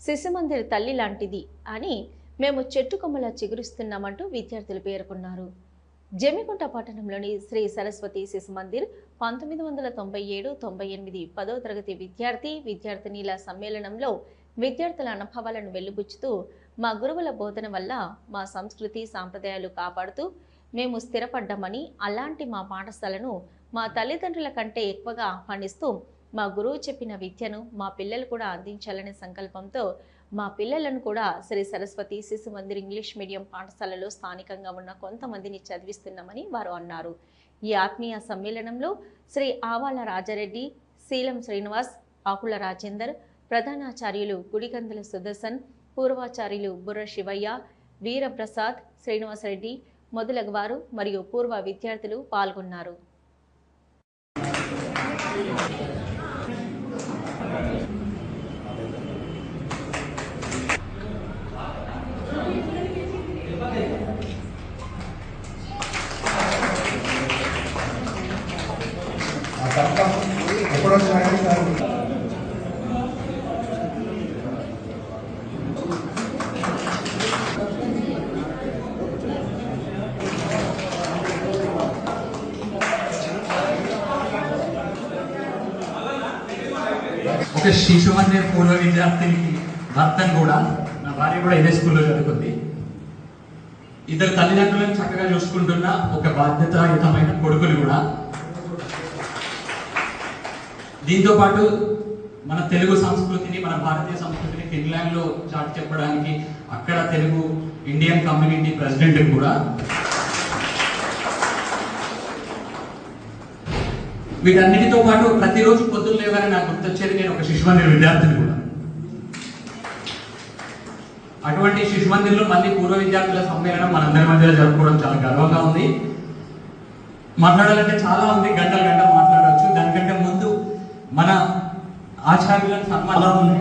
శిశుమందిర్ తల్లి లాంటిది అని మేము చెట్టు కొమ్మలా చిగురిస్తున్నామంటూ విద్యార్థులు పేర్కొన్నారు. జమికుంట పట్టణంలోని శ్రీ సరస్వతి శిశు మందిర్ పంతొమ్మిది వందల తొంభై ఏడు తొంభై ఎనిమిది పదో తరగతి విద్యార్థి విద్యార్థినీల సమ్మేళనంలో విద్యార్థుల అనుభవాలను వెలుబుచ్చుతూ మా గురువుల బోధన వల్ల మా సంస్కృతి సాంప్రదాయాలు కాపాడుతూ మేము స్థిరపడ్డామని అలాంటి మా పాఠశాలను మా తల్లిదండ్రుల కంటే ఎక్కువగా ఆహ్వానిస్తూ మా గురువు చెప్పిన విద్యను మా పిల్లలు కూడా అందించాలనే సంకల్పంతో మా పిల్లలను కూడా శ్రీ సరస్వతి శిశు మందిర్ ఇంగ్లీష్ మీడియం పాఠశాలలో స్థానికంగా ఉన్న కొంతమందిని చదివిస్తున్నామని వారు అన్నారు. ఈ ఆత్మీయ సమ్మేళనంలో శ్రీ ఆవాల రాజారెడ్డి శీలం శ్రీనివాస్ ఆకుల రాజేందర్ ప్రధానాచార్యులు గుడికందుల సుదర్శన్ పూర్వాచార్యులు బుర్ర శివయ్య వీరప్రసాద్ శ్రీనివాసరెడ్డి మొదలగు వారు మరియు పూర్వ విద్యార్థులు పాల్గొన్నారు. ఆ తప్ప ఎప్పుడొచ్చినాయి సార్ ఒక శిశు మందిర్ పూర్వ విద్యార్థినికి భర్తను కూడా నా భార్య కూడా ఇదే స్కూల్లో చదువుకుంది ఇద్దరు తల్లిదండ్రులను చక్కగా చూసుకుంటున్న ఒక బాధ్యతాయుతమైన కొడుకులు కూడా దీంతో పాటు మన తెలుగు సంస్కృతిని మన భారతీయ సంస్కృతిని ఫిన్లాండ్లో చాటి చెప్పడానికి అక్కడ తెలుగు ఇండియన్ కమ్యూనిటీ ప్రెసిడెంట్ కూడా వీటన్నిటితో పాటు ప్రతిరోజు పొద్దున్న లేవని నాకు గుర్తొచ్చేది నేను ఒక శిశు మందిర్ విద్యార్థిని కూడా. అటువంటి శిశు మందిర్లో మళ్ళీ పూర్వ విద్యార్థుల సమ్మేళనం మనందరి మధ్యలో జరుపుకోవడం చాలా గర్వంగా ఉంది. మాట్లాడాలంటే చాలా ఉంది గంటలు గంటలు మాట్లాడాలి మన ఆచార్యులను అలా సన్మానం ఉంది.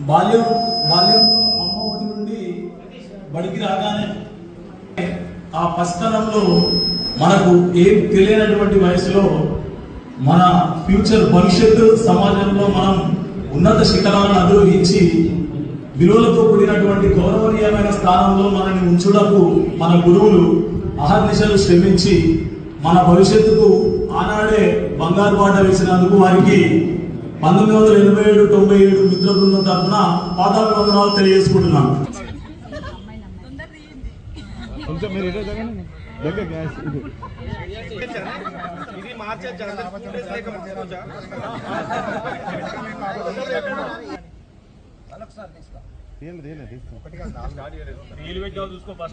బాల్యం బాల్యంలో అమ్మ ఒడి నుండి బడికి రాగానే ఆ పస్తనంలో మనకు ఏం తెలియనటువంటి వయసులో మన ఫ్యూచర్ భవిష్యత్తు సమాజంలో మనం ఉన్నత శిఖరాలను అధిరోహించి విలువలతో కూడినటువంటి గౌరవనీయమైన స్థానంలో మనల్ని ఉంచుటకు మన గురువులు అహర్నిశలు శ్రమించి మన భవిష్యత్తుకు ఆనాడే బంగారు బాట వేసినందుకు వారికి పంతొమ్మిది వందల ఎనభై ఏడు తొంభై ఏడు మిత్ర బృందం తరఫున తెలియజేసుకుంటున్నాను. మార్చే తీయండి తీయండి తీసుకో ఫస్ట్